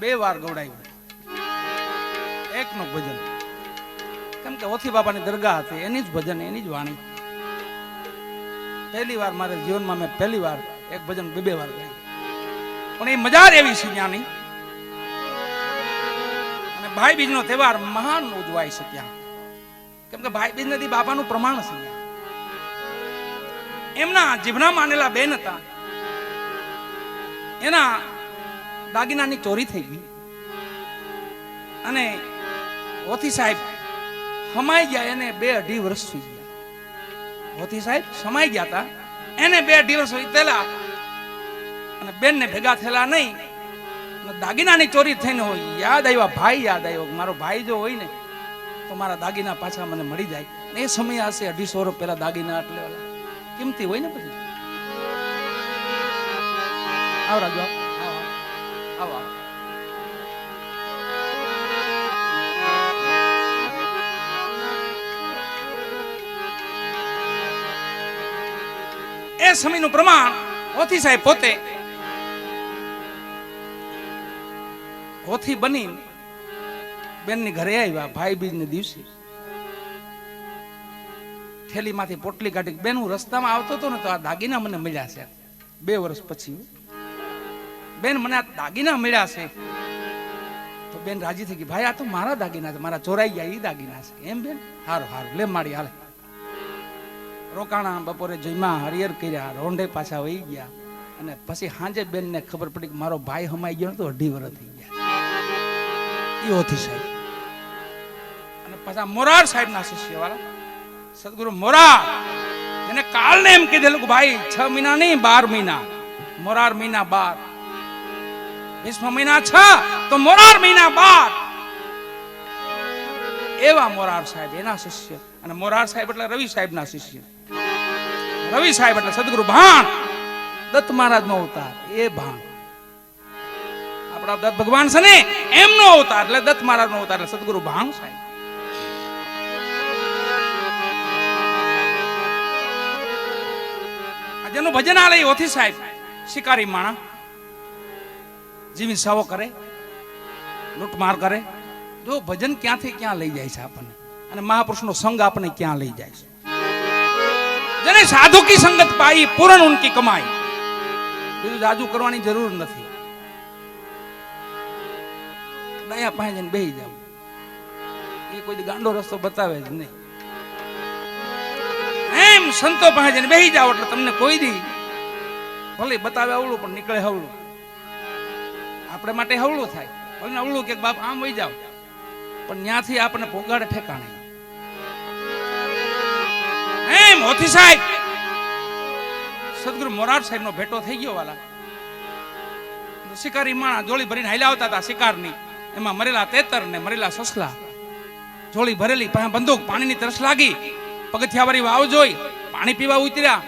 બે વાર ગવડાવ્યું એક નું ભજન. કેમ કે ઓથી બાપાની દરગાહ હતી, એની જ ભજન, એની જ વાણી. પહેલી વાર મારા જીવનમાં મેં પહેલી વાર એક ભજન બે બે વાર ગાયું. પણ એ મજા એવી છે ત્યાંની અને ભાઈ બીજનો તહેવાર મહાન ઉજવાય છે ત્યાં. કેમ કે ભાઈ બીજ નથી બાપાનું પ્રમાણ છે એમના જીભના માનેલા બેન હતા. એના દાગીનાની ચોરી થઈ ગઈ. અને ઓથી સાહેબ સમાઈ ગયા, એને બે અઢી વર્ષ થઈ ગયા. ઓથી સાહેબ સમાઈ ગયા હતા એને બે અઢી વર્ષ વીતેલા અને બેનને ભેગા થયેલા નહીં. દાગીનાની ચોરી થઈને હોય. યાદ આવ્યા, ભાઈ યાદ આવ્યો મારો ભાઈ જો હોય ને, તો મારા દાગીના પાછા મને મળી જાય. એ સમય હશે, અઢીસો વર્ષ પહેલા દાગીના એટલે કિંમતી હોય ને પછી આવ રાજુ આવ. એ સમયનું પ્રમાણ ઓથી સાહેબ પોતે. ઓથી બની બેનની ઘરે આવ્યા, ભાઈ બીજને દિવસે. થેલીમાંથી પોટલી કાઢી, બેન હું રસ્તામાં આવતો હતો ને તો આ દાગીના મને મળ્યા છે. બે વર્ષ પછી બેન, મને આ દાગીના મળ્યા છે. તો બેન રાજી થઈ ગઈ. ભાઈ, આ તો મારા દાગીના છે. મારા ચોરાઈ ગયા એ દાગીના છે. એમ બેન? હારું હારું. લે મારી હાલે. રોકાણા બપોરે જમ્યા હરિયર કર્યા, રોંઢે પાછા વહી ગયા. અને પછી સાંજે બેનને ખબર પડી કે મારો ભાઈ હમાઈ ગયો તો અઢી વર્ષ થઈ ગયા. એ ઓથી સાહેબ. અને પાછા મોરાર સાહેબના શિષ્ય વાળા સદગુરુ મોરાર. એને કાલને એમ કીધેલું કે ભાઈ, છ મહિના નહીં, બાર મહિના. મોરાર મહિના બાર. ભીષ્મ મહિના છ, તો મોરાર મહિના બાર એવા મોરાર સાહેબ, એના શિષ્ય. અને મોરાર સાહેબ એટલે રવિ સાહેબ ના શિષ્ય. રવિ સાહેબ એટલે સદગુરુ ભાણ. દત્ત મહારાજ નો અવતાર, એ ભાણ. આપણા દત્ત ભગવાન છે ને, એમનો અવતાર એટલે દત્ત મહારાજ નો અવતાર એટલે સદગુરુ ભાણ સાહેબ. જેનું ભજનાલય ઓથી સાહેબ, શિકારી માણા. જીવી સાવો કરે, લૂંટમાર કરે. જો ભજન ક્યાંથી ક્યાં લઈ જાય છે આપણને? અને મહાપુરુષનો સંગ આપણને ક્યાં લઈ જાય છે? જેને સાધુ કી સંગત પાઈ, પૂરણ ઉનકી કમાઈ. બીજું જાજુ કરવાની જરૂર નથી. દયા પાસે જઈને બેહી જાવ એ કોઈ ગાંડો રસ્તો બતાવે જ નહીં. એમ સંતો પાસે જઈને બેહી જાવ એટલે તમને કોઈ દી ભલે બતાવે આવડું પણ નીકળે હવળું આપણે માટે હવળું થાય. ભલે અવળું કે બાપ, આમ વહી જાવ પણ ત્યાંથી આપણને પોગાડે ઠેકાણે. એમ, હોથી સાહેબ. સદગુરુ મોરાર સાહેબ નો ભેટો થઈ ગયો વાલા. શિકારી માણા જોળી ભરીને હાલ્યા આવતા હતા શિકારની. એમાં મરેલા તેતર ને મરેલા સસલા. જોળી ભરેલી પાસે બંદૂક, પાણીની તરસ લાગી. પગથિયાવાળી વાવ જોઈ, પાણી પીવા ઉતર્યા.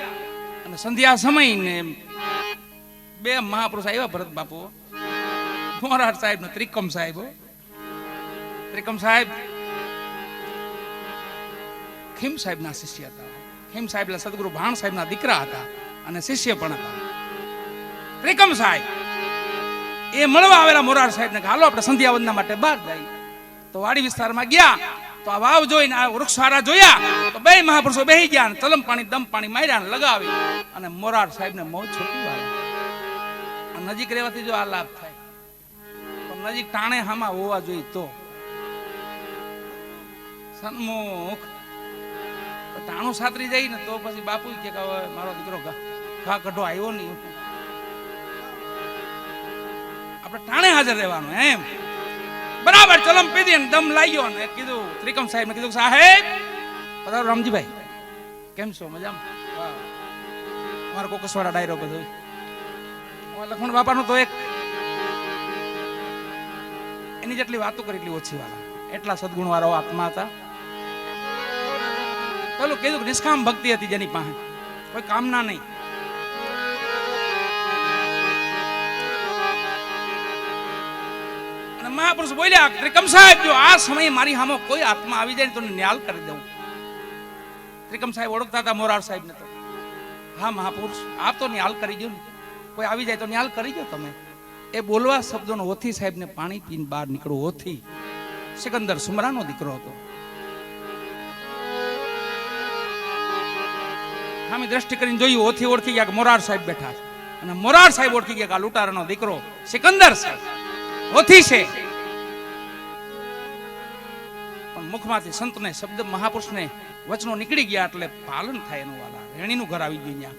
અને સંધ્યા સમય ને બે મહાપુરુષ આવ્યા ભરત બાપુ. મોરાર સાહેબ નો ત્રિકમ સાહેબ ત્રિકમ સાહેબ, ખીમ સાહેબના શિષ્ય હતા. ખીમ સાહેબ એટલે સદગુરુ ભાણ સાહેબના દીકરા હતા અને શિષ્ય પણ હતા. ત્રિકમ સાહેબ, એ મળવા આવેલા મોરાર સાહેબને કે, હાલો, આપણે સંધ્યા વંદના માટે બહાર જઈએ. તો વાડી વિસ્તારમાં ગયા, તો આ વાવ જોઈને આ વૃક્ષ સારા જોયા, તો બે મહાપુરુષો બેહી ગયા અને તલમ પાણી, દમ પાણી માર્યા લગાવી. અને મોરાર સાહેબને મોજ છોટી વાળા. નજીક રહેવાથી જો આ લાભ નજીક ટાણે હામાં હોવા જોઈએ તો. સન્મુખ. ટાણું સાતરી જાય ને તો પછી બાપુ કે મારો દીકરો ઘા કઢો આવ્યો નહીં. આપણે ટાણે હાજર રહેવાનું એમ. બરાબર ચલમ પીધી ને દમ લાગ્યો ને કીધું, ત્રિકમ સાહેબ ને કીધું સાહેબ, પધારો રામજીભાઈ. કેમ છો? મજામાં? મારો કોકસવાળા ડાયરો બધો. લખમણ બાપાનો તો એક એની જેટલી વાતો કરી એટલી ઓછી વાળા એટલા સદગુણ વાળો આત્મા હતા. પેલું કીધું કે નિષ્કામ ભક્તિ હતી જેની પાસે. કોઈ કામના નહીં. અને મહાપુરુષ બોલ્યા, ત્રિકમ સાહેબ, જો આ સમયે મારી સામે કોઈ આત્મા આવી જાય તો ન્યાલ કરી દઉં. ત્રિકમ સાહેબ ઓળખતા હતા મોરાર સાહેબ ને તો. હા, મહાપુરુષ આપ તો ન્યાલ કરી દો ને. કોઈ આવી જાય તો ન્યાલ કરી દો તમે. એ બોલવા શબ્દોનો ઓથી સાહેબને પાણી પીને બહાર નીકળો ઓથી સિકંદર સુમરાનો દીકરો હતો. સામે દ્રષ્ટિ કરીને જોયું ઓથી ઓળખી ગયા કે મોરાર સાહેબ બેઠા છે. અને મોરાર સાહેબ ઓળખી ગયા કે આ લૂંટારાનો દીકરો સિકંદર સાહેબ ઓથી છે. પણ મુખમાંથી સંતને, શબ્દ મહાપુરુષને વચનો નીકળી ગયા એટલે પાલન થાય એનું વાલા. રેણીનું ઘર આવી ગયું ત્યાં.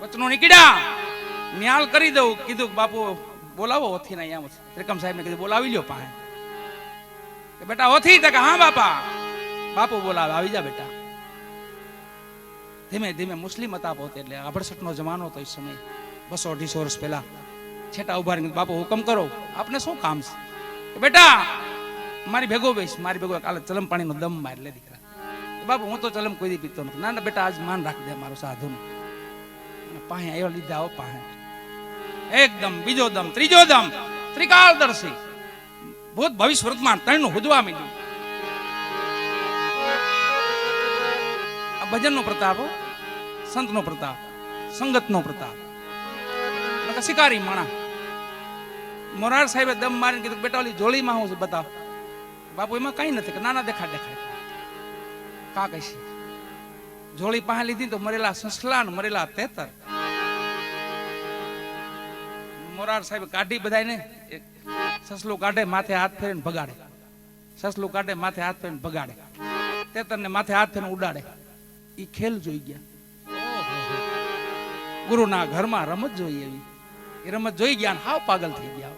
વચનો નીકળ્યા. ન્યાલ કરી દઉં. કીધું બાપુ બોલાવો, ઓથી ના અહીંયા ત્રિકમ સાહેબને કીધું, બોલાવી લ્યો પાસે બેટા, ઓથી તો કે, હા, બાપા. બાપુ બોલાવે, આવી જા બેટા. ધીમે ધીમે મુસ્લિમ હતા પોતે, એટલે આભડસઠ નો જમાનો હતો એ સમય. બસો અઢીસો વર્ષ પહેલા. છેટા ઊભા રહીને બાપુ, હુકમ કરો. આપને શું કામ છે? બેટા, મારી ભેગો બેસ, મારી ભેગો કાલે ચલમ પાણીનો દમ માર લે દીકરા. બાપુ, હું તો ચલમ કોઈ દી પીતો નથી. ના ના, બેટા, આજ માન રાખી દે મારો અને પાસે આવ્યો લીધા આવો પાસે એકદમ બીજો દમ, ત્રીજો દમ. ત્રિકાળદર્શી. ભૂત ભવિષ્ય વર્તમાન ત્રણનું હુદવા મીધું આ ભજનનો પ્રતાપ. સંતનો પ્રતાપ, સંગતનો પ્રતાપ. શિકારી માણા મોરાર સાહેબે દમ મારીને કીધું બેટા, ઓલી જોડીમાં હું બતાવ. બાપુ, એમાં કઈ નથી, કે નાના દેખાડ દેખાડ. કા કહીશ જોડી પાસે લીધી તો મરેલા સસલા મરેલા તેતર. મોરાર સાહેબ કાઢી બધાને સસલું કાઢે, માથે હાથ ફેરીને ભગાડે. સસલું કાઢે, માથે હાથ ફેરીને ભગાડે. તેતરને માથે હાથ ફેરીને ઉડાડે. એ ખેલ જોઈ ગયા. ગુરુના ઘરમાં રમત જોઈ એવી. એ રમત જોઈ ગયા ને હાવ પાગલ થઈ ગયા.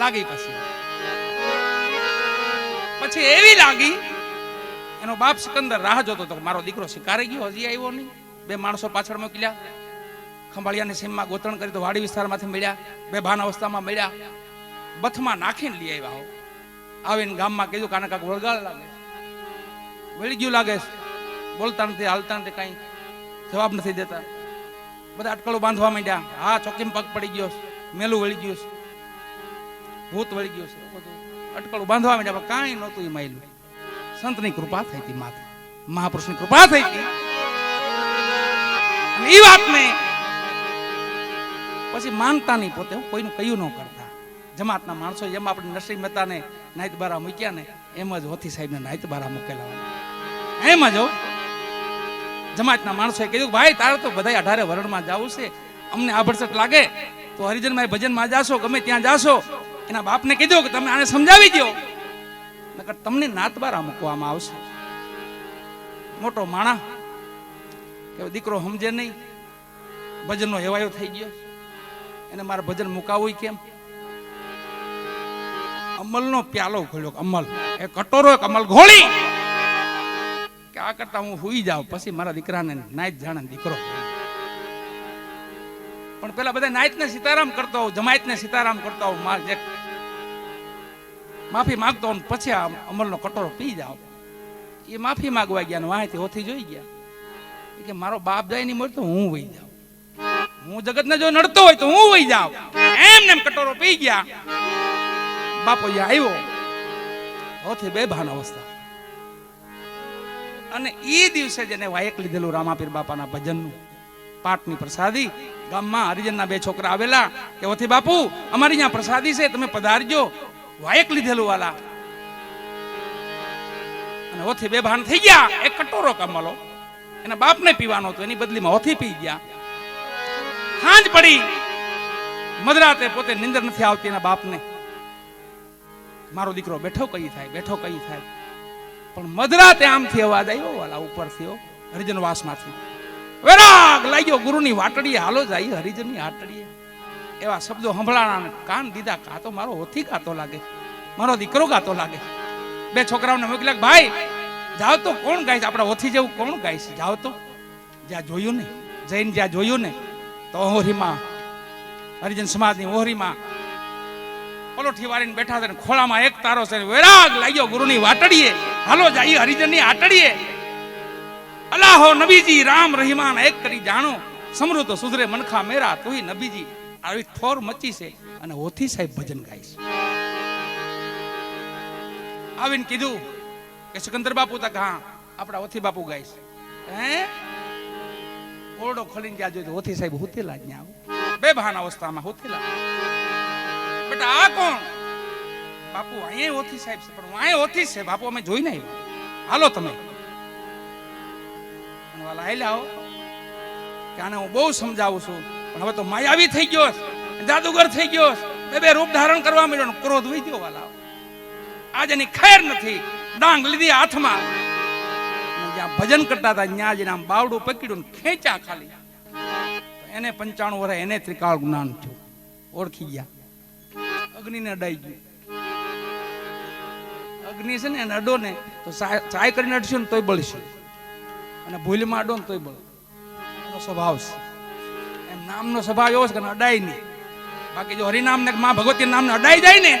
લાગી પછી. પછી એવી લાગી, એનો બાપ સિકંદર રાહ જોતો હતો મારો દીકરો શિકારે ગયો, હજી આવ્યો નહીં. બે માણસો પાછળ મોકલ્યા. ખંભાળિયાની સીમમાં ગોતણ કરી તો વાડી વિસ્તારમાંથી મળ્યા, બે ભાન અવસ્થામાં મળ્યા. બથમાં નાખીને લઈ આવ્યા હો. આવીને ગામમાં કીધું કાને કાંક વળગાળ લાગે. છે. વળી ગયું લાગે બોલતા નથી, હાલતા નથી કાંઈ. જવાબ નથી દેતા. બધા અટકળો બાંધવા માંડ્યા. હા, ચોકીમ પગ પડી ગયો મેલું વળી ગયું છે. ભૂત વળી ગયું છે. બધું અટકળું બાંધવા માંડ્યા, પણ કાંઈ નહોતું એ માયલું. સંતની કૃપા થઈ હતી માથે મહાપુરુષની કૃપા થઈ હતી એ વાત વાતને પછી માનતા નહીં પોતે કોઈનું કયું ન કરતા. જમાતના માણસો જેમ આપણે નરસિંહ મહેતાને નાઈત બારા મૂક્યા ને એમ જ હોથી સાહેબને નાઈત બારા મૂકેલા એમ જ હો. જમાતના માણસોએ કીધું ભાઈ, તારે તો બધા અઢારે વરણમાં જવું છે. અમને આભડસટ લાગે. તો હરિજનભાઈ, ભજનમાં જાશો, ગમે ત્યાં જાશો. એના બાપને કીધું કે તમે આને સમજાવી દો નકર તમને નાતબારા મૂકવામાં આવશે. મોટો માણા કે દીકરો સમજે નહીં. ભજનનો હેવાયો થઈ ગયો. એને મારે ભજન મુકાવું કેમ? અમલનો પ્યાલો ખોલ્યો, અમલ. એ કટોરો, એક અમલ ઘોળી. કે આ કરતા હું હુઈ જાઉં, પછી મારા દીકરાને નાઈત જાણે દીકરો. પણ પેલા બધા નાઈતને સીતારામ કરતો હોઉં, જમાયતને સીતારામ કરતો હોઉં, માર જે માફી માંગતો હોઉં પછી આ અમલનો કટોરો પી જાઓ એ માફી માગવા ગયા ને વાંહેથી હોથી જોઈ ગયા. કે મારો બાપ જાય નહીં મળતો, હું વહી જાઉં. હું જગતને જો નડતો હોય તો હું વહી જાઉં. એમ ને એમ કટોરો પી ગયા. બાપો આવ્યો. હોથી બે ભાન અવસ્થા. અને એ દિવસે જેને વાયક લીધેલું રામાપીર બાપાના ભજનનું. પાટની પ્રસાદી. ગામમાં હરિજનના બે છોકરા આવેલા કે ઓથી બાપુ, અમારી અહીંયા પ્રસાદી છે, તમે પધારજો. વાયક લીધેલું વાલા. અને ઓથી બે ભાન થઈ ગયા. એક કટોરો કમલો એના બાપને પીવાનો હતો. એની બદલીમાં ઓથી પી ગયા. સાંજ પડી. મધરાતે પોતે નિંદર નથી આવતી એના બાપને. મારો દીકરો બેઠો કઈ થાય, બેઠો કઈ થાય. પણ મધરાતે આમથી અવાજ આવ્યો, વાલા ઉપરથી હરિજનવાસમાંથી હરિજન વાસમાંથી. વેરાગ લાગ્યો, ગુરુની વાટડીએ હાલો જાય, હરિજનની હાટડીએ એવા શબ્દો સંભળાણા કાન દીધા કાતો મારો હોથી ગાતો લાગે, મારો દીકરો ગાતો લાગે. બે છોકરાઓને મોકલ્યા ભાઈ જાઓ તો કોણ ગાય છે? આપણા ઓથી જેવું કોણ ગાય છે? જાઓ તો. જ્યાં જોયું ને જઈને જ્યાં જોયું ને તો ઓહરીમાં, હરિજન સમાજની ઓહરીમાં પલોઠી વાળીને બેઠા છે ખોળામાં એક તારો છે વેરાગ લાગ્યો ગુરુની વાટડીએ. હાલો જાય હરિજનની આટડીએ. અલાહો નબીજી, રામ રહીમાન, એક કરી જાણો, સમૃદ્ધ સુધરે મનખા મેરા તુહી નબીજી. આવી ઠોર મચી છે અને ઓથી સાહેબ ભજન ગાય છે. આવીને કીધું કે સિકંદર બાપુ તક હા, આપણા ઓથી બાપુ ગાય છે. હે? ઓરડો ખોલીને ગયા જોયું હોથી સાહેબ હુતેલા જ બે ભાન અવસ્થામાં હુતેલા. બટ આ કોણ? બાપુ, અહીંયા હોથી સાહેબ છે, પણ અહીંયા હોથી છે. બાપુ, અમે જોઈ નહીં હાલો તમે. વાલા હાલ્યા લાવો કે આને હું બહુ સમજાવું છું. પણ હવે તો માયાવી થઈ ગયો જાદુગર થઈ ગયો બે બે રૂપ ધારણ કરવા મળ્યો ક્રોધ વહી ગયો, વાલા. આજ એની ખેર નથી. ડાંગ લીધી હાથમાં. ભજન કરતા હતા ત્યાં જઈને આમ બાવડું પકડ્યું ખેંચ્યા ખાલી. એને પંચાણું વર્ષ એને ત્રિકાળ જ્ઞાન થયું. ઓળખી ગયા. અગ્નિને અડાઈ ગયું. અગ્નિ છે ને એને અડો ને તો ચાય કરીને અડશું ને તોય બળશું. અને ભૂલમાં અડો ને તોય બળ. એનો સ્વભાવ છે. એમ નામનો સ્વભાવ એવો છે કે અડાય નહીં. બાકી જો હરિનામ ને માં ભગવતી નામને અડાઈ જાય ને,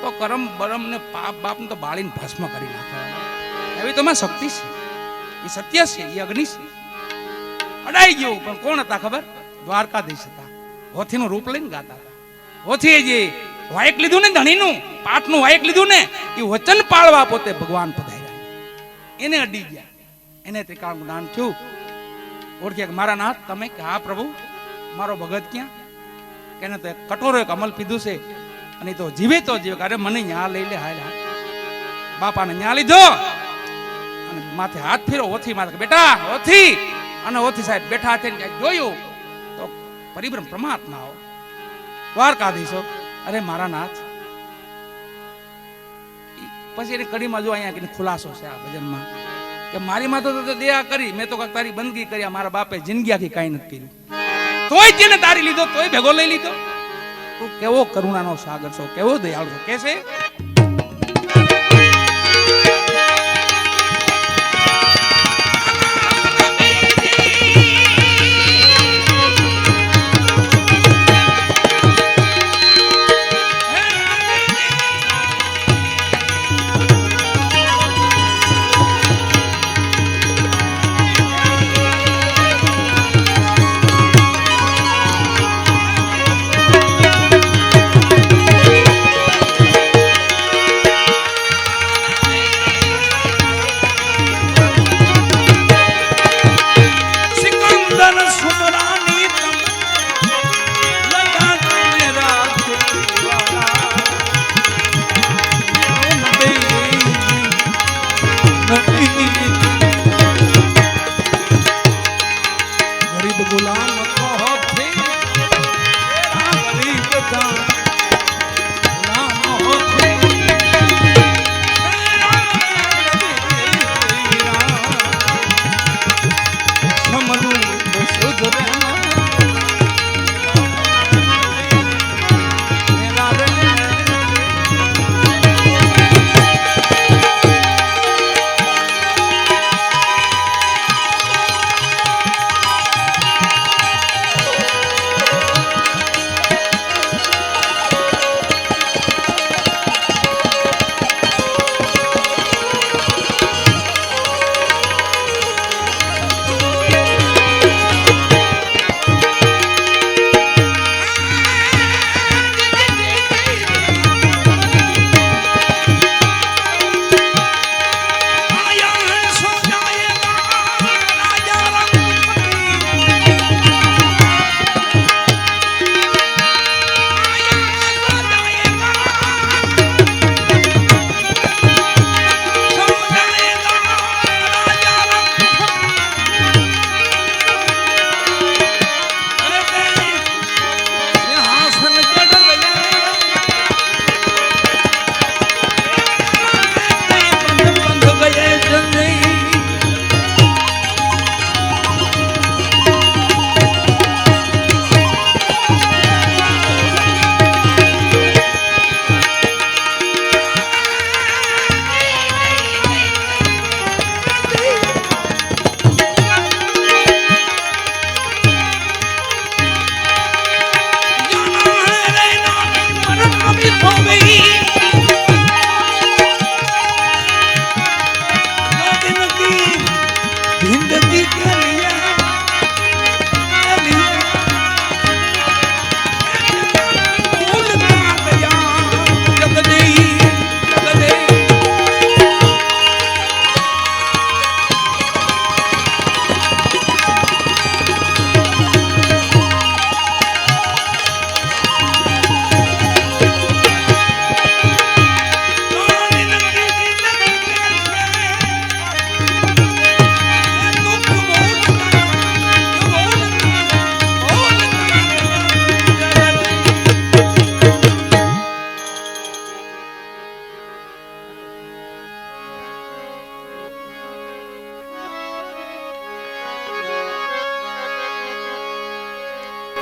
તો કરમ બરમ ને પાપ બાપ ને તો બાળીને ભસ્મ કરી નાખે એવી તો માં શક્તિ છે. એ સત્ય છે, એ અગ્નિ છે. અડાઈ ગયું, પણ કોણ હતા ખબર? દ્વારકાધીશ હતા. હોથીનું રૂપ લઈને ગાતા હતા. હોથીએ જે વાયક લીધું ને ધણીનું પાઠનું વાયક લીધું ને, એ વચન પાળવા પોતે ભગવાન પધાર્યા. એને અડી ગયા. એને ત્રિકાળ જ્ઞાન થયું. ઓળખ્યા કે મારા નાથ, તમે કે, હા, પ્રભુ, મારો ભગત ક્યાં? કે એને તો કટોરો એક અમલ પીધું છે. અને તો જીવે તો જીવે. અરે મને ન્યા લઈ લે હા બાપાને ન્યા લીધો. માથે હાથ ફેરો, ઓથી માથે બેટા, ઓથી. અને ઓથી સાહેબ બેઠા થઈને જોયું, તો પરિભ્રમ પરમાત્મા આવો. દ્વારકાધીશો અરે મારા નાથ. પછી એની કડીમાં જો અહીંયા ખુલાસો છે આ ભજનમાં, કે મારી માથે તો દયા કરી, મેં તો તારી બંદગી કરી મારા બાપે જિંદગી આખી કાંઈ નથી કર્યું. તોય તેને તારી લીધો, તોય ભેગો લઈ લીધો. તું કેવો કરુણાનો સાગર છો, કેવો દયાળુ છો, કે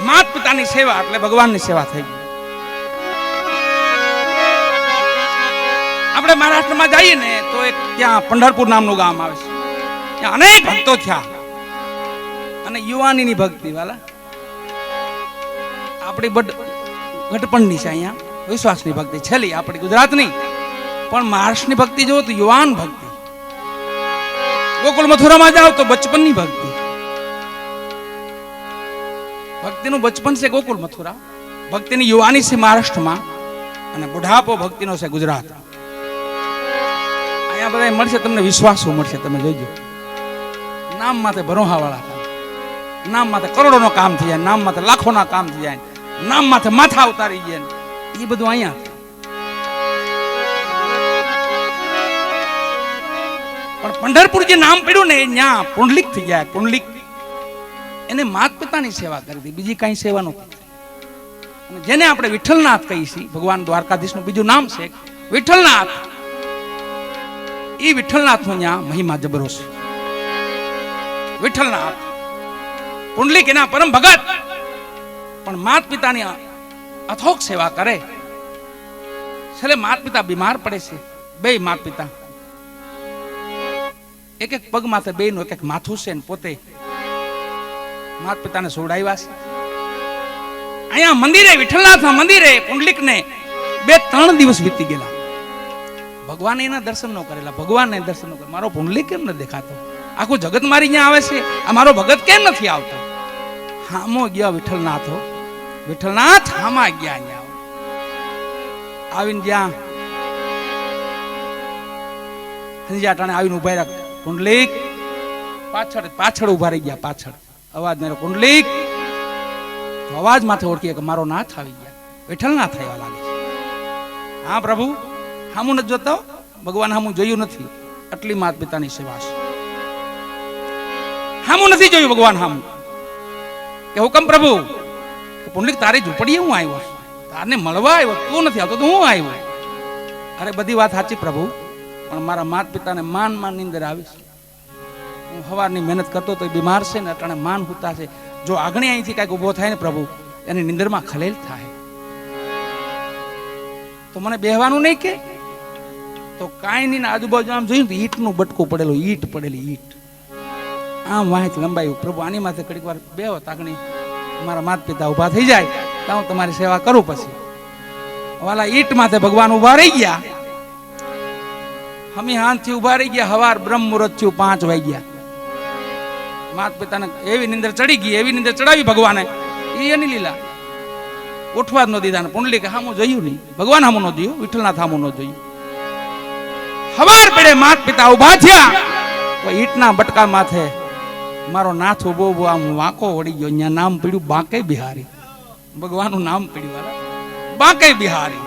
માત પિતાની સેવા એટલે ભગવાનની સેવા થઈ ગઈ. આપણે મહારાષ્ટ્રમાં જઈએ ને તો એક ત્યાં પંઢરપુર નામનું ગામ આવે છે. ત્યાં અનેક ભક્તો થયા. અને યુવાનીની ભક્તિ, વાલા. આપણી બડ ઘટપણની છે અહીંયા. વિશ્વાસની ભક્તિ છેલ્લી આપણી ગુજરાતની. પણ મહારાષ્ટ્રની ભક્તિ જુઓ તો યુવાન ભક્તિ. ગોકુલ મથુરામાં જાઓ તો બચપનની ભક્તિ. ભક્તિનું બચપન છે ગોકુલ મથુરા. ભક્તિની યુવાની છે મહારાષ્ટ્રમાં અને બુઢાપો ભક્તિનો છે ગુજરાત. અહીંયા બધા મળશે, તમને વિશ્વાસ મળશે, તમે જોજો નામ માથે ભરોહા વાળા થાય. નામ માથે કરોડોનો કામ થઈ જાય, નામ માથે લાખોના કામ થઈ જાય. નામ માથે માથા ઉતારી જાય એ બધું અહીંયા. પણ પંઢરપુર જે નામ પડ્યું ને ત્યાં પુંડલિક થઈ ગયા પુંડલિક એને માત પિતાની સેવા કરી હતી. બીજી કાંઈ સેવા નહોતી. જેને આપણે વિઠ્ઠલનાથ કહીએ છીએ, ભગવાન દ્વારકાધીશનું બીજું નામ છે વિઠ્ઠલનાથ. એ વિઠ્ઠલનાથનો અહીંયા મહિમા જબરો છે. વિઠ્ઠલનાથ. પુંડલિક એના પરમ ભગત. પણ માત પિતાની અથોક સેવા કરે. છેલ્લે માત પિતા બીમાર પડે છે. બે માત પિતા. એક એક પગ માથે બે નું એક એક માથું છે પોતે માત પિતાને સોડાવ્યા છે. અહીંયા મંદિરે, વિઠ્ઠલનાથના મંદિરે, પુંડલિકને બે ત્રણ દિવસ વીતી ગયેલા. ભગવાન એના દર્શન ન કરેલા, ભગવાનને દર્શન ન મારો પુંડલિક કેમ ન દેખાતો? આખું જગત મારી અહીંયા આવે છે. આ મારો ભગત કેમ નથી આવતો? હામો ગયા વિઠ્ઠલનાથ વિઠ્ઠલનાથ હામા ગયા અહીંયા. આવીને જ્યાં હંજિયા ટાણે આવીને ઊભા રહ્યા. પુંડલિક પાછળ પાછળ ઊભા રહી ગયા, પાછળ. અવાજ મેરો કુંડલિક. અવાજ માથે ઓળખીએ કે મારો નાથ આવી ગયા. વિઠ્ઠલ નાથ આવ્યા લાગે છે. હા, પ્રભુ. હામું નથી જોતો. ભગવાન હામું જોયું નથી. આટલી માત પિતાની સેવા છે. હામું નથી જોયું ભગવાન હામું. કે હુકમ પ્રભુ? પુંડલિક તારી ઝૂંપડીએ હું આવ્યો તારને મળવા આવ્યો. તું નથી આવતો, તો હું આવ્યો. અરે, બધી વાત સાચી પ્રભુ. પણ મારા માત પિતાને માન માનની અંદર આવીશ. હું સવારની મહેનત કરતો તો એ બીમાર છે ને અટાણે માન હુતા છે. જો આગળ અહીંથી કાંઈક ઊભો થાય ને પ્રભુ, એની નિંદરમાં ખલેલ થાય. તો મને બેહવાનું નહીં કે? તો કાંઈ નહીં આજુબાજુ આમ જોયું તો ઈંટનું બટકું પડેલું, ઈંટ પડેલી ઈંટ. આમ વાંચ લંબાયું. પ્રભુ, આની માથે ઘડીક વાર બેહો તાકણી મારા માતા પિતા ઊભા થઈ જાય. તો હું તમારી સેવા કરું પછી. વાલા ઈંટ માથે ભગવાન ઊભા રહી ગયા. હમી હાંજથી ઊભા રહી ગયા. હવાર બ્રહ્મ મુહૂર્ત થયું, પાંચ વાગ્યા. માત પિતાને એવી નિંદર ચડી ગઈ, એવી નિંદર ચડાવી ભગવાને. એ એની લીલા. ઉઠવા જ ન દીધા ને હામો જોયું નહીં. ભગવાન હામો ન જોયું, વિઠ્ઠલનાથ હામો ન જોયું. હવાર પડે માત પિતા ઊભા થયા ઈટના બટકા માથે મારો નાથ ઊભો ઊભો આમ વાંકો વળી ગયો. અહીંયા નામ પડ્યું બાંકે બિહારી. ભગવાનનું નામ પડ્યું. બાંકે બિહારી.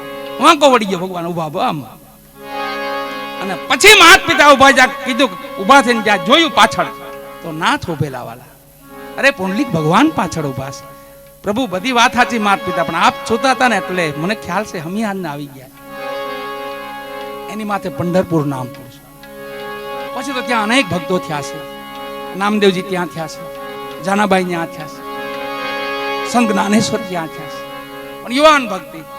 વાંકો વળી ગયો ભગવાન ઊભા આમ. અને પછી માત પિતા ઊભા જા કીધું ઊભા થઈને જ્યાં જોયું પાછળ. તો નાથ ઉભેલા વાલા. અરે, પુંડલિક ભગવાન પાછળ ઊભા છે. પ્રભુ, બધી વાત સાચી માત પિતા, પણ આપ જોતા હતા ને એટલે મને ખ્યાલ છે હમિયાન આવી ગયા. એની માથે પંઢરપુર નામ પડ્યું પછી તો ત્યાં અનેક ભક્તો થયા છે. નામદેવજી ત્યાં થયા છે. જાનાબાઈ ત્યાં થયા છે. સંત જ્ઞાનેશ્વર ત્યાં થયા છે. પણ યુવાન ભક્તિ.